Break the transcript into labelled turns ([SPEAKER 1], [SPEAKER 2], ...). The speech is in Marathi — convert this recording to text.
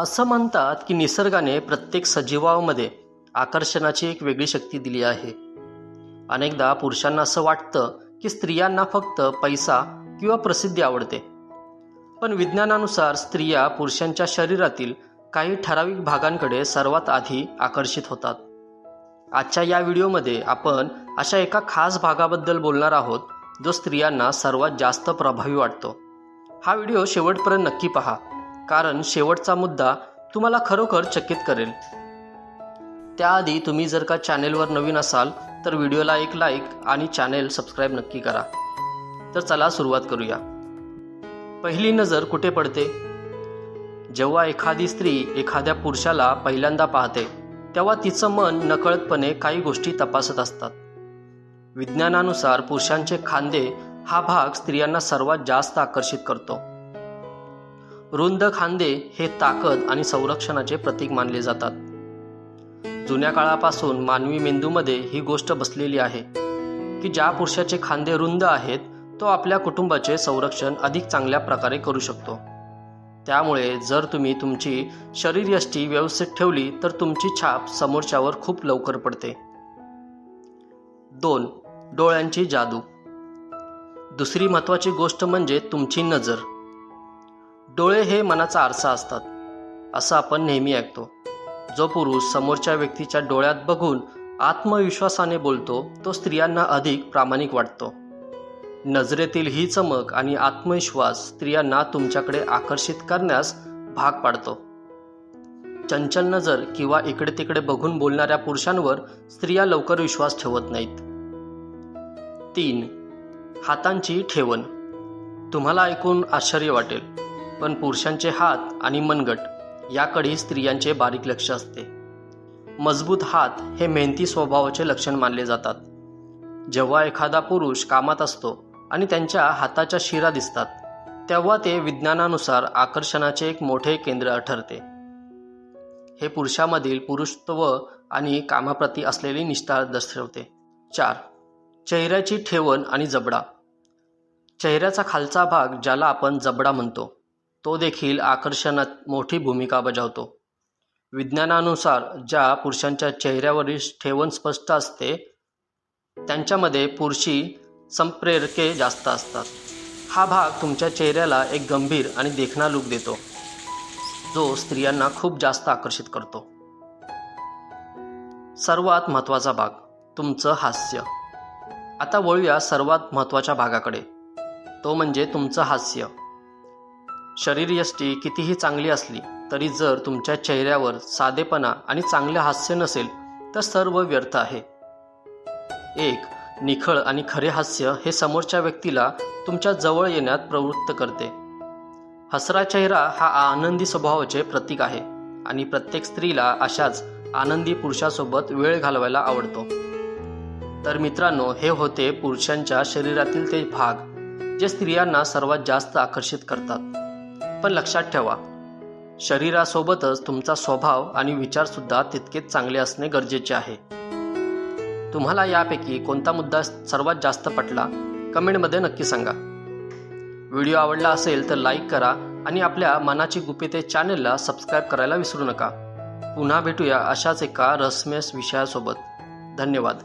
[SPEAKER 1] असं म्हणतात की निसर्गाने प्रत्येक सजीवामध्ये आकर्षणाची एक वेगळी शक्ती दिली आहे. अनेकदा पुरुषांना असं वाटतं की स्त्रियांना फक्त पैसा किंवा प्रसिद्धी आवडते. पण विज्ञानानुसार स्त्रिया पुरुषांच्या शरीरातील काही ठराविक भागांकडे सर्वात आधी आकर्षित होतात. आजच्या या व्हिडिओमध्ये आपण अशा एका खास भागाबद्दल बोलणार आहोत जो स्त्रियांना सर्वात जास्त प्रभावी वाटतो. हा व्हिडिओ शेवटपर्यंत नक्की पहा. कारण शेवटचा मुद्दा तुम्हाला खरोखर चकित करेल. त्याआधी तुम्ही जर का चॅनेलवर नवीन असाल तर व्हिडिओला एक लाईक आणि चॅनेल सबस्क्राईब नक्की करा. तर चला सुरुवात करूया. पहिली नजर कुठे पडते? जेव्हा एखादी स्त्री एखाद्या पुरुषाला पहिल्यांदा पाहते तेव्हा तिचं मन नकळतपणे काही गोष्टी तपासत असतात. विज्ञानानुसार पुरुषांचे खांदे हा भाग स्त्रियांना सर्वात जास्त आकर्षित करतो. रुंद खांदे हे ताकद आणि संरक्षणाचे प्रतीक मानले जातात. जुन्या काळापासून मानवी मेंदूमध्ये ही गोष्ट बसलेली आहे की ज्या पुरुषाचे खांदे रुंद आहेत तो आपल्या कुटुंबाचे संरक्षण अधिक चांगल्या प्रकारे करू शकतो. त्यामुळे जर तुम्ही तुमची शरीरयष्टी व्यवस्थित ठेवली तर तुमची छाप समोरच्यावर खूप लवकर पडते. दोन डोळ्यांची जादू. दुसरी महत्त्वाची गोष्ट म्हणजे तुमची नजर. डोळे हे मनाचा आरसा असतात असं आपण नेहमी ऐकतो. जो पुरुष समोरच्या व्यक्तीच्या डोळ्यात बघून आत्मविश्वासाने बोलतो तो स्त्रियांना अधिक प्रामाणिक वाटतो. नजरेतील ही चमक आणि आत्मविश्वास स्त्रियांना तुमच्याकडे आकर्षित करण्यास भाग पाडतो. चंचल नजर किंवा इकडे तिकडे बघून बोलणाऱ्या पुरुषांवर स्त्रिया लवकर विश्वास ठेवत नाहीत. तीन हातांची ठेवण. तुम्हाला ऐकून आश्चर्य वाटेल. पण पुरुषांचे हात आणि मनगट याकडे स्त्रियांचे बारीक लक्ष असते. मजबूत हात हे मेहनती स्वभावाचे लक्षण मानले जातात. जेव्हा एखादा पुरुष कामात असतो आणि त्यांच्या हाताच्या शिरा दिसतात तेव्हा ते विज्ञानानुसार आकर्षणाचे एक मोठे केंद्र ठरते. हे पुरुषामधील पुरुषत्व आणि कामाप्रती असलेली निष्ठा दर्शवते. चार. चेहऱ्याची ठेवण आणि जबडा. चेहऱ्याचा खालचा भाग ज्याला आपण जबडा म्हणतो तो देखील आकर्षणात मोठी भूमिका बजावतो. विज्ञानानुसार ज्या पुरुषांच्या चेहऱ्यावरील ठेवण स्पष्ट असते त्यांच्यामध्ये पुरुषी संप्रेरके जास्त असतात. हा भाग तुमच्या चेहऱ्याला एक गंभीर आणि देखणा लूक देतो जो स्त्रियांना खूप जास्त आकर्षित करतो. सर्वात महत्त्वाचा भाग तुमचं हास्य. आता वळूया सर्वात महत्त्वाच्या भागाकडे. तो म्हणजे तुमचं हास्य. शरीरयष्टी कितीही चांगली असली तरी जर तुमच्या चेहऱ्यावर साधेपणा आणि चांगले हास्य नसेल तर सर्व व्यर्थ आहे. एक निखळ आणि खरे हास्य हे समोरच्या व्यक्तीला तुमच्या जवळ येण्यात प्रवृत्त करते. हसरा चेहरा हा आनंदी स्वभावाचे प्रतीक आहे आणि प्रत्येक स्त्रीला अशाच आनंदी पुरुषासोबत वेळ घालवायला आवडतो. तर मित्रांनो हे होते पुरुषांच्या शरीरातील ते भाग जे स्त्रियांना सर्वात जास्त आकर्षित करतात. पण लक्षात ठेवा शरीरासोबतच तुमचा स्वभाव आणि विचारसुद्धा तितकेच चांगले असणे गरजेचे आहे. तुम्हाला यापैकी कोणता मुद्दा सर्वात जास्त पटला कमेंटमध्ये नक्की सांगा. व्हिडिओ आवडला असेल तर लाईक करा आणि आपल्या मनाची गुपिते चॅनेलला सबस्क्राईब करायला विसरू नका. पुन्हा भेटूया अशाच एका रसमय विषयासोबत. धन्यवाद.